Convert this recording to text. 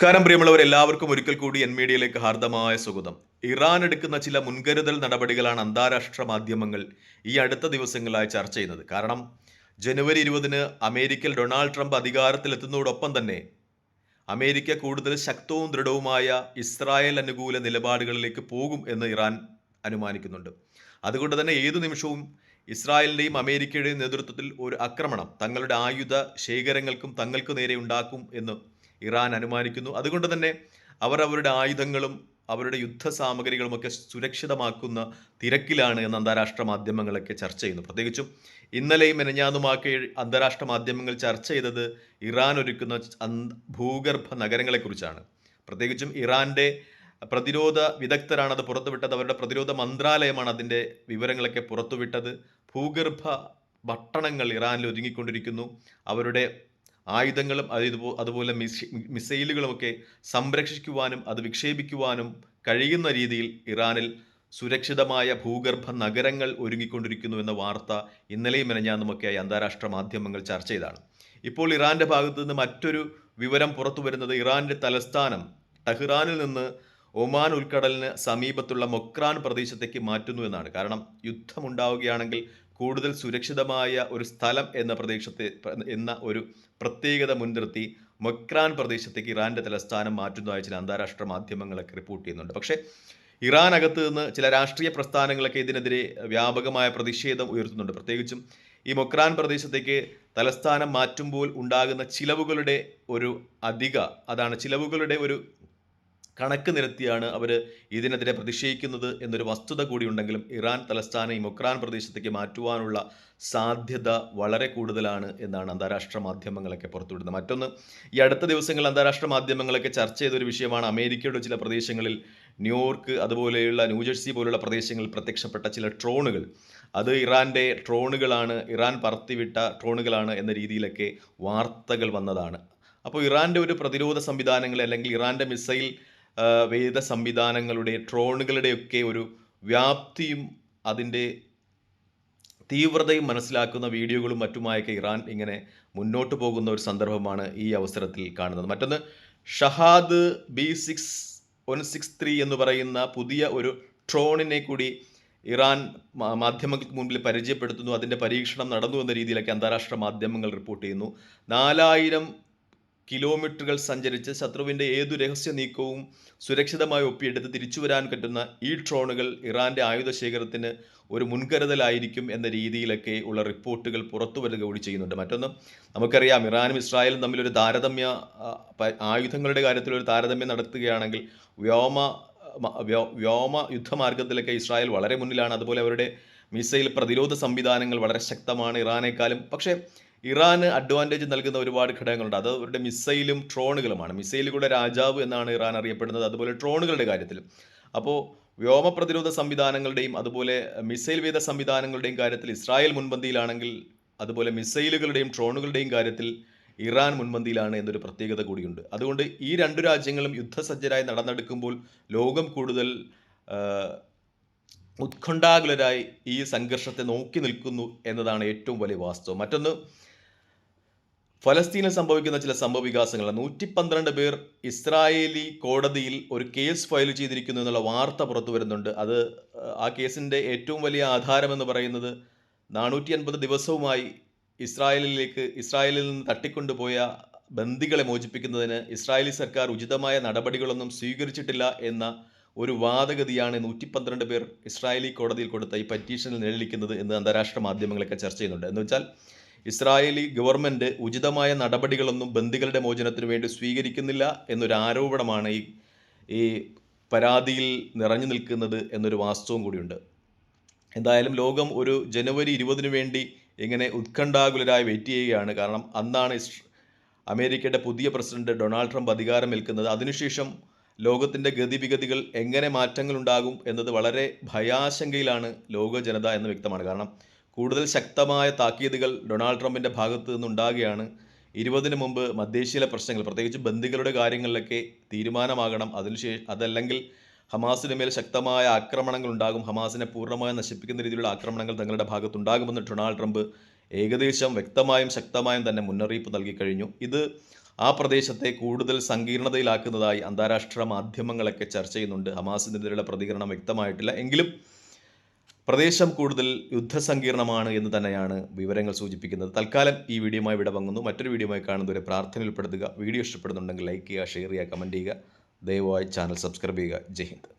നമസ്കാരം പ്രിയമുള്ളവർ എല്ലാവർക്കും ഒരിക്കൽ കൂടി എൻ മീഡിയയിലേക്ക് ഹാർദമായ സ്വാഗതം. ഇറാൻ എടുക്കുന്ന ചില മുൻകരുതൽ നടപടികളാണ് അന്താരാഷ്ട്ര മാധ്യമങ്ങൾ ഈ അടുത്ത ദിവസങ്ങളായി ചർച്ച ചെയ്യുന്നത്. കാരണം ജനുവരി ഇരുപതിന് അമേരിക്കയിൽ ഡൊണാൾഡ് ട്രംപ് അധികാരത്തിലെത്തുന്നതോടൊപ്പം തന്നെ അമേരിക്ക കൂടുതൽ ശക്തവും ദൃഢവുമായ ഇസ്രായേൽ അനുകൂല നിലപാടുകളിലേക്ക് പോകും എന്ന് ഇറാൻ അനുമാനിക്കുന്നുണ്ട്. അതുകൊണ്ട് തന്നെ ഏതു നിമിഷവും ഇസ്രായേലിന്റെയും അമേരിക്കയുടെയും നേതൃത്വത്തിൽ ഒരു ആക്രമണം തങ്ങളുടെ ആയുധ ശേഖരങ്ങൾക്കും തങ്ങൾക്ക് നേരെ ഉണ്ടാക്കും എന്ന് ഇറാൻ അനുമാനിക്കുന്നു. അതുകൊണ്ട് തന്നെ അവർ അവരുടെ ആയുധങ്ങളും അവരുടെ യുദ്ധ സാമഗ്രികളുമൊക്കെ സുരക്ഷിതമാക്കുന്ന തിരക്കിലാണ് എന്ന് അന്താരാഷ്ട്ര മാധ്യമങ്ങളൊക്കെ ചർച്ച ചെയ്യുന്നു. പ്രത്യേകിച്ചും ഇന്നലെയും മെനഞ്ഞാന്നുമാക്കി അന്താരാഷ്ട്ര മാധ്യമങ്ങൾ ചർച്ച ചെയ്തത് ഇറാൻ ഒരുക്കുന്ന ഭൂഗർഭ നഗരങ്ങളെക്കുറിച്ചാണ്. പ്രത്യേകിച്ചും ഇറാന്റെ പ്രതിരോധ വിദഗ്ധരാണ് അത് പുറത്തുവിട്ടത് അവരുടെ പ്രതിരോധ മന്ത്രാലയമാണ് അതിന്റെ വിവരങ്ങളൊക്കെ പുറത്തുവിട്ടത്. ഭൂഗർഭ പട്ടണങ്ങൾ ഇറാനിൽ ഒരുങ്ങിക്കൊണ്ടിരിക്കുന്നു. അവരുടെ ആയുധങ്ങളും അത് ഇതുപോ അതുപോലെ മിസ് മിസൈലുകളുമൊക്കെ സംരക്ഷിക്കുവാനും അത് വിക്ഷേപിക്കുവാനും കഴിയുന്ന രീതിയിൽ ഇറാനിൽ സുരക്ഷിതമായ ഭൂഗർഭ നഗരങ്ങൾ ഒരുങ്ങിക്കൊണ്ടിരിക്കുന്നു എന്ന വാർത്ത ഇന്നലെയും മെനഞ്ഞാന്നുമൊക്കെയായി അന്താരാഷ്ട്ര മാധ്യമങ്ങൾ ചർച്ച ചെയ്താണ്. ഇപ്പോൾ ഇറാന്റെ ഭാഗത്തു നിന്ന് മറ്റൊരു വിവരം പുറത്തു വരുന്നത് ഇറാന്റെ തലസ്ഥാനം ടെഹ്റാനിൽ നിന്ന് ഒമാൻ ഉൾക്കടലിന് സമീപത്തുള്ള മൊക്രാൻ പ്രദേശത്തേക്ക് മാറ്റുന്നു എന്നാണ്. കാരണം യുദ്ധമുണ്ടാവുകയാണെങ്കിൽ കൂടുതൽ സുരക്ഷിതമായ ഒരു സ്ഥലം എന്ന പ്രദേശത്തെ എന്ന ഒരു പ്രത്യേകത മുൻനിർത്തി മൊക്രാൻ പ്രദേശത്തേക്ക് ഇറാന്റെ തലസ്ഥാനം മാറ്റുന്നതായി ചില അന്താരാഷ്ട്ര മാധ്യമങ്ങളൊക്കെ റിപ്പോർട്ട് ചെയ്യുന്നുണ്ട്. പക്ഷേ ഇറാൻ അകത്ത് നിന്ന് ചില രാഷ്ട്രീയ പ്രസ്ഥാനങ്ങളൊക്കെ ഇതിനെതിരെ വ്യാപകമായ പ്രതിഷേധം ഉയർത്തുന്നുണ്ട്. പ്രത്യേകിച്ചും ഈ മൊക്രാൻ പ്രദേശത്തേക്ക് തലസ്ഥാനം മാറ്റുമ്പോൾ ഉണ്ടാകുന്ന ചിലവുകളുടെ ഒരു അധിക അതാണ് ചിലവുകളുടെ ഒരു കണക്ക് നിരത്തിയാണ് അവർ ഇതിനെതിരെ പ്രതിഷേധിക്കുന്നത് എന്നൊരു വസ്തുത കൂടിയുണ്ടെങ്കിലും ഇറാൻ തലസ്ഥാനം ഈ മൊക്രാൻ പ്രദേശത്തേക്ക് മാറ്റുവാനുള്ള സാധ്യത വളരെ കൂടുതലാണ് എന്നാണ് അന്താരാഷ്ട്ര മാധ്യമങ്ങളൊക്കെ പുറത്തുവിടുന്നത്. മറ്റൊന്ന് ഈ അടുത്ത ദിവസങ്ങളിൽ അന്താരാഷ്ട്ര മാധ്യമങ്ങളൊക്കെ ചർച്ച ചെയ്തൊരു വിഷയമാണ് അമേരിക്കയുടെ ചില പ്രദേശങ്ങളിൽ ന്യൂയോർക്ക് അതുപോലെയുള്ള ന്യൂജേഴ്സി പോലുള്ള പ്രദേശങ്ങളിൽ പ്രത്യക്ഷപ്പെട്ട ചില ട്രോണുകൾ അത് ഇറാന്റെ ട്രോണുകളാണ് ഇറാൻ പറത്തിവിട്ട ട്രോണുകളാണ് എന്ന രീതിയിലൊക്കെ വാർത്തകൾ വന്നതാണ്. അപ്പോൾ ഇറാന്റെ ഒരു പ്രതിരോധ സംവിധാനങ്ങൾ അല്ലെങ്കിൽ ഇറാന്റെ മിസൈൽ വേദ സംവിധാനങ്ങളുടെ ട്രോണുകളുടെയൊക്കെ ഒരു വ്യാപ്തിയും അതിന്റെ തീവ്രതയും മനസ്സിലാക്കുന്ന വീഡിയോകളും മറ്റുമായൊക്കെ ഇറാൻ ഇങ്ങനെ മുന്നോട്ട് പോകുന്ന ഒരു സന്ദർഭമാണ് ഈ അവസരത്തിൽ കാണുന്നത്. മറ്റൊന്ന് Shahad B six one six three എന്ന് പറയുന്ന പുതിയ ഒരു ട്രോണിനെ കൂടി ഇറാൻ മാധ്യമങ്ങൾക്ക് മുമ്പിൽ പരിചയപ്പെടുത്തുന്നു. അതിന്റെ പരീക്ഷണം നടന്നു എന്ന രീതിയിലൊക്കെ അന്താരാഷ്ട്ര മാധ്യമങ്ങൾ റിപ്പോർട്ട് ചെയ്യുന്നു. നാലായിരം കിലോമീറ്ററുകൾ സഞ്ചരിച്ച് ശത്രുവിന്റെ ഏതു രഹസ്യ നീക്കവും സുരക്ഷിതമായി ഒപ്പിയെടുത്ത് തിരിച്ചു വരാൻ പറ്റുന്ന ഈ ഡ്രോണുകൾ ഇറാന്റെ ആയുധ ശേഖരത്തിന് ഒരു മുൻകരുതലായിരിക്കും എന്ന രീതിയിലൊക്കെ ഉള്ള റിപ്പോർട്ടുകൾ പുറത്തു വരിക കൂടി ചെയ്യുന്നുണ്ട്. മറ്റൊന്ന് നമുക്കറിയാം ഇറാനും ഇസ്രായേലും തമ്മിലൊരു താരതമ്യ ആയുധങ്ങളുടെ കാര്യത്തിൽ ഒരു താരതമ്യം നടത്തുകയാണെങ്കിൽ വ്യോമ വ്യോമ യുദ്ധമാർഗത്തിലൊക്കെ ഇസ്രായേൽ വളരെ മുന്നിലാണ്. അതുപോലെ അവരുടെ മിസൈൽ പ്രതിരോധ സംവിധാനങ്ങൾ വളരെ ശക്തമാണ് ഇറാനേക്കാളും. പക്ഷേ ഇറാന് അഡ്വാന്റേജ് നൽകുന്ന ഒരുപാട് ഘടകങ്ങളുണ്ട്. അത് അവരുടെ മിസൈലും ട്രോണുകളുമാണ് മിസൈലുകളുടെ രാജാവ് എന്നാണ് ഇറാൻ അറിയപ്പെടുന്നത്. അതുപോലെ ട്രോണുകളുടെ കാര്യത്തിൽ അപ്പോൾ വ്യോമ പ്രതിരോധ സംവിധാനങ്ങളുടെയും അതുപോലെ മിസൈൽ വേദ സംവിധാനങ്ങളുടെയും കാര്യത്തിൽ ഇസ്രായേൽ മുൻപന്തിയിലാണെങ്കിൽ അതുപോലെ മിസൈലുകളുടെയും ട്രോണുകളുടെയും കാര്യത്തിൽ ഇറാൻ മുൻപന്തിയിലാണ് എന്നൊരു പ്രത്യേകത കൂടിയുണ്ട്. അതുകൊണ്ട് ഈ രണ്ടു രാജ്യങ്ങളും യുദ്ധസജ്ജരായി നടന്നെടുക്കുമ്പോൾ ലോകം കൂടുതൽ ഉത്കണ്ഠാകുലരായി ഈ സംഘർഷത്തെ നോക്കി നിൽക്കുന്നു എന്നതാണ് ഏറ്റവും വലിയ വാസ്തവം. മറ്റൊന്ന് ഫലസ്തീനിൽ സംഭവിക്കുന്ന ചില സംഭവ വികാസങ്ങൾ നൂറ്റി പന്ത്രണ്ട് പേർ ഇസ്രായേലി കോടതിയിൽ ഒരു കേസ് ഫയൽ ചെയ്തിരിക്കുന്നു എന്നുള്ള വാർത്ത പുറത്തു വരുന്നുണ്ട്. അത് ആ, കേസിന്റെ ഏറ്റവും വലിയ ആധാരമെന്ന് പറയുന്നത് നാനൂറ്റി അൻപത് ദിവസവുമായി ഇസ്രായേലിലേക്ക് ഇസ്രായേലിൽ നിന്ന് തട്ടിക്കൊണ്ടുപോയ ബന്ദികളെ മോചിപ്പിക്കുന്നതിന് ഇസ്രായേലി സർക്കാർ ഉചിതമായ നടപടികളൊന്നും സ്വീകരിച്ചിട്ടില്ല എന്ന ഒരു വാദഗതിയാണ് നൂറ്റി പന്ത്രണ്ട് പേർ ഇസ്രായേലി കോടതിയിൽ കൊടുത്ത ഈ പറ്റീഷനിൽ നിഴലിക്കുന്നത് എന്ന് അന്താരാഷ്ട്ര മാധ്യമങ്ങളൊക്കെ ചർച്ച ചെയ്യുന്നുണ്ട്. എന്ന് വെച്ചാൽ ഇസ്രായേലി ഗവൺമെന്റ് ഉചിതമായ നടപടികളൊന്നും ബന്ദികളുടെ മോചനത്തിന് വേണ്ടി സ്വീകരിക്കുന്നില്ല എന്നൊരു ആരോപണമാണ് ഈ ഈ പരാതിയിൽ നിറഞ്ഞു നിൽക്കുന്നത് എന്നൊരു വാസ്തവം കൂടിയുണ്ട്. എന്തായാലും ലോകം ഒരു ജനുവരി ഇരുപതിനു വേണ്ടി ഇങ്ങനെ ഉത്കണ്ഠാകുലരായി വെയിറ്റ് ചെയ്യുകയാണ്. കാരണം അന്നാണ് അമേരിക്കയുടെ പുതിയ പ്രസിഡന്റ് ഡൊണാൾഡ് ട്രംപ് അധികാരമേൽക്കുന്നത് അതിനുശേഷം ലോകത്തിന്റെ ഗതിവിഗതികൾ എങ്ങനെ മാറ്റങ്ങളുണ്ടാകും എന്നത് വളരെ ഭയാശങ്കയിലാണ് ലോക ജനത എന്ന് വ്യക്തമാണ്. കാരണം കൂടുതൽ ശക്തമായ താക്കീതുകൾ ഡൊണാൾഡ് ട്രംപിന്റെ ഭാഗത്തു നിന്നുണ്ടാകുകയാണ്. ഇരുപതിന് മുമ്പ് മധ്യേഷ്യയിലെ പ്രശ്നങ്ങൾ പ്രത്യേകിച്ച് ബന്ദികളുടെ കാര്യങ്ങളിലൊക്കെ തീരുമാനമാകണം. അതിനുശേഷം അതല്ലെങ്കിൽ ഹമാസിന് മേൽ ശക്തമായ ആക്രമണങ്ങൾ ഉണ്ടാകും. ഹമാസിനെ പൂർണമായി നശിപ്പിക്കുന്ന രീതിയിലുള്ള ആക്രമണങ്ങൾ തങ്ങളുടെ ഭാഗത്തുണ്ടാകുമെന്ന് ഡൊണാൾഡ് ട്രംപ് ഏകദേശം വ്യക്തമായും ശക്തമായും തന്നെ മുന്നറിയിപ്പ് നൽകി കഴിഞ്ഞു. ഇത് ആ പ്രദേശത്തെ കൂടുതൽ സങ്കീർണതയിലാക്കുന്നതായി അന്താരാഷ്ട്ര മാധ്യമങ്ങളൊക്കെ ചർച്ച ചെയ്യുന്നുണ്ട്. ഹമാസിനെതിരെയുള്ള പ്രതികരണം വ്യക്തമായിട്ടില്ല. എങ്കിലും പ്രദേശം കൂടുതൽ യുദ്ധസങ്കീർണമാണ് എന്ന് തന്നെയാണ് വിവരങ്ങൾ സൂചിപ്പിക്കുന്നത്. തൽക്കാലം ഈ വീഡിയോയുമായി വിട വാങ്ങുന്നു മറ്റൊരു വീഡിയോയുമായി കാണുന്നവരെ പ്രാർത്ഥനയിൽ ഉൾപ്പെടുത്തുക വീഡിയോ ഇഷ്ടപ്പെടുന്നുണ്ടെങ്കിൽ ലൈക്ക് ചെയ്യുക ഷെയർ ചെയ്യുക കമന്റ് ചെയ്യുക. ദയവായി ചാനൽ സബ്സ്ക്രൈബ് ചെയ്യുക. ജയ് ഹിന്ദ്.